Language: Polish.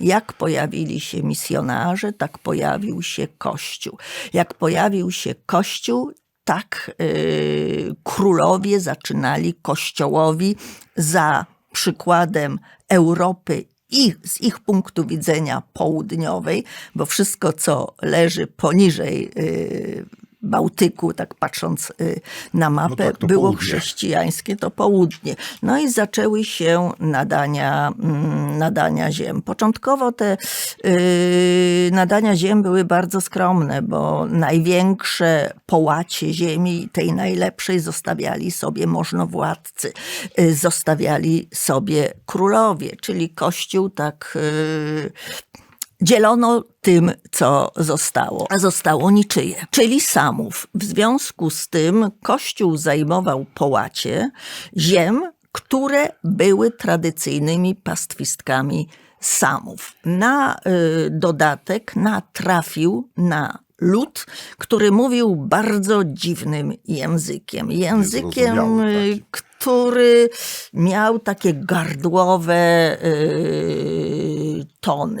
Jak pojawili się misjonarze, tak pojawił się Kościół. Jak pojawił się Kościół, tak y, królowie zaczynali Kościołowi za przykładem Europy i z ich punktu widzenia południowej, bo wszystko, co leży poniżej y, Bałtyku, tak patrząc y, na mapę, tak, to było południe. chrześcijańskie, to południe. No i zaczęły się nadania, mm, nadania ziem. Początkowo te y, nadania ziem były bardzo skromne, bo największe połacie ziemi, tej najlepszej, zostawiali sobie możnowładcy, y, zostawiali sobie królowie, czyli Kościół tak dzielono tym, co zostało, a zostało niczyje, czyli samów. W związku z tym Kościół zajmował połacie ziem, które były tradycyjnymi pastwistkami samów. Na y, dodatek natrafił na lud, który mówił bardzo dziwnym językiem. Językiem, y, który miał takie gardłowe y, tony.